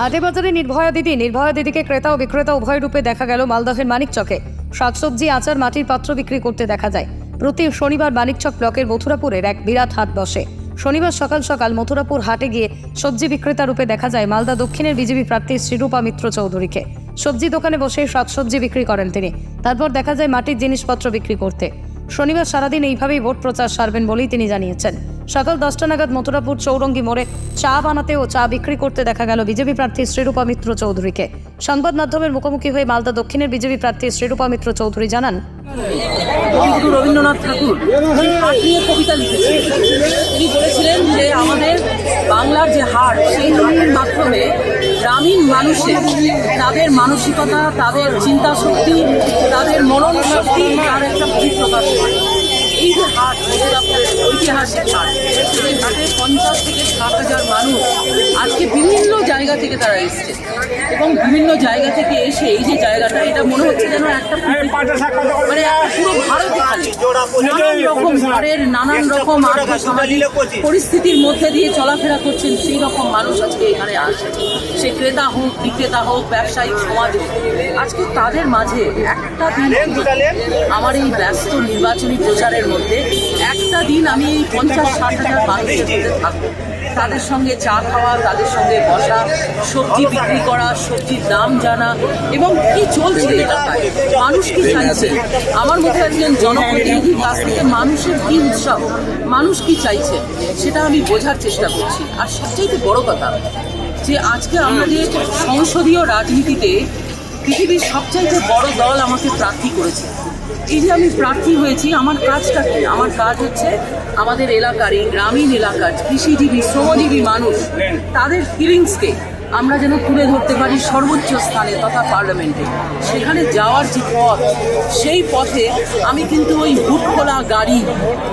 হাটে বাজারে নির্ভয়া দিদি, নির্ভয়া দিদিকে ক্রেতা ও বিক্রেতা উভয় রূপে দেখা গেল মালদহের মানিকচকে। শাকসবজি, আচার, মাটির পাত্র বিক্রি করতে দেখা যায়। প্রতি শনিবার মানিকচক ব্লকের মথুরাপুরের এক বিরাট হাট বসে। শনিবার সকাল সকাল মথুরাপুর হাটে গিয়ে সবজি বিক্রেতা রূপে দেখা যায় মালদা দক্ষিণের বিজেপি প্রার্থী শ্রীরূপা মিত্র চৌধুরীকে। সবজি দোকানে বসে শাকসবজি বিক্রি করেন তিনি। তারপর দেখা যায় মাটির জিনিসপত্র বিক্রি করতে। শনিবার সারাদিন এইভাবেই ভোট প্রচার সারবেন বলেই তিনি জানিয়েছেন। সকাল দশটা নাগাদ মথুরাপুর চৌরঙ্গি মোড়ে চা বানাতে ও চা বিক্রি করতে দেখা গেল বিজেপি প্রার্থী শ্রীরূপা মিত্র চৌধুরীকে। সংবাদ মাধ্যমের মুখোমুখি হয়ে মালদা দক্ষিণের বিজেপি প্রার্থী শ্রীরূপা মিত্র চৌধুরী জানান রবীন্দ্রনাথ ঠাকুর কবিতা তিনি বলেছিলেন যে আমাদের বাংলার যে হাট সেই হাটের মাধ্যমে গ্রামীণ মানুষের তাদের মানসিকতা, তাদের চিন্তা শক্তি তাদের মনন শক্তি তার একটা বহিঃপ্রকাশ করে এই যে হাট মথুরাপুরের ঐতিহাসিক হাট সেই হাটে পঞ্চাশ থেকে ষাট হাজার মানুষ আজকে বিভিন্ন জায়গা থেকে তারা এসছে। এবং বিভিন্ন জায়গা থেকে এসে এই যে জায়গাটা এটা মনে হচ্ছে যেন একটা মানে পুরো ভারত এখানে নানান রকম ঘরের নানান রকম আর্থসামাজিক পরিস্থিতির মধ্যে দিয়ে চলাফেরা করছেন সেই রকম মানুষ আজকে এখানে আসে। সে ক্রেতা হোক বিক্রেতা হোক ব্যবসায়িক সমাজ। হোক আজকে তাদের মাঝে একটা দিন আমার এই ব্যস্ত নির্বাচনী প্রচারের মধ্যে একটা দিন আমি পঞ্চাশ ষাট হাজার মানুষের মধ্যে থাকব। তাদের সঙ্গে চা খাওয়া, তাদের সঙ্গে বসা, সবজি বিক্রি করা, সবজির দাম জানা, এবং কি চলছে এলাকায়। মানুষ কি চাইছে? আমার মতো একজন জনপ্রতিনিধির কাছ থেকে মানুষের কি উৎসাহ? মানুষ কি চাইছে? সেটা আমি বোঝার চেষ্টা করছি। আর সবচেয়ে বড় কথা, যে আজকে আমরা যে সংসদীয় রাজনীতিতে পৃথিবীর সবচাইতে বড় দল আমাকে প্রার্থী করেছে। এই যে আমি প্রার্থী হয়েছি, আমার কাজটা কি? আমার কাজ হচ্ছে আমাদের এলাকার, এই গ্রামীণ এলাকার কৃষিজীবী, শ্রমজীবী মানুষ, তাদের ফিলিংসকে আমরা যেন তুলে ধরতে পারি সর্বোচ্চ স্থানে তথা পার্লামেন্টে। সেখানে যাওয়ার যে পথ, সেই পথে আমি কিন্তু ওই হুট খোলা গাড়ি,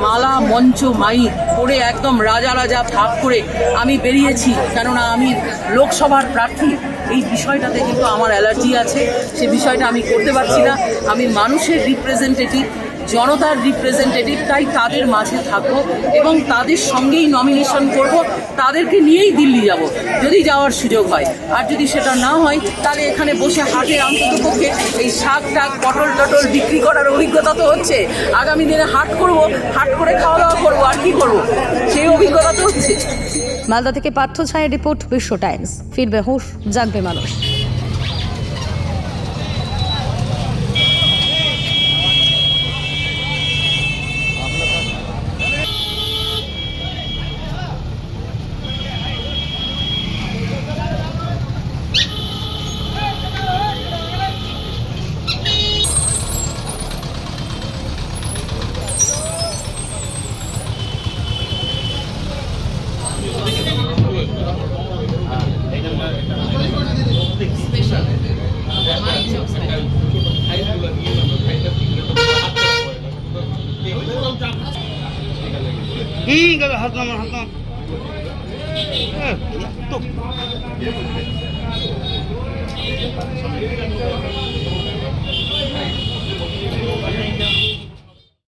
মালা, মঞ্চ মাইক করে একদম রাজা রাজা ভাব করে আমি বেরিয়েছি। কেননা আমি লোকসভার প্রার্থী। এই বিষয়টাতে কিন্তু আমার অ্যালার্জি আছে। সে বিষয়টা আমি করতে পারছি না। আমি মানুষের রিপ্রেজেন্টেটিভ জনতার রিপ্রেজেন্টেটিভ তাই তাদের মাঝে থাকব এবং তাদের সঙ্গেই নমিনেশন করব। তাদেরকে নিয়েই দিল্লি যাব, যদি যাওয়ার সুযোগ হয়। আর যদি সেটা না হয়, তাহলে এখানে বসে হাটে অন্তত পক্ষে এই শাক টাক পটল টটল বিক্রি করার অভিজ্ঞতা তো হচ্ছে। আগামী দিনে হাট করব, হাট করে খাওয়া দাওয়া করব, আর কি করব? সেই অভিজ্ঞতা তো হচ্ছে। মালদা থেকে পার্থ ছায়ের রিপোর্ট বিশ্ব টাইমস। ফিরবে হুঁশ জাগবে মানুষ। হুম আছে হাত নামান হাত নামান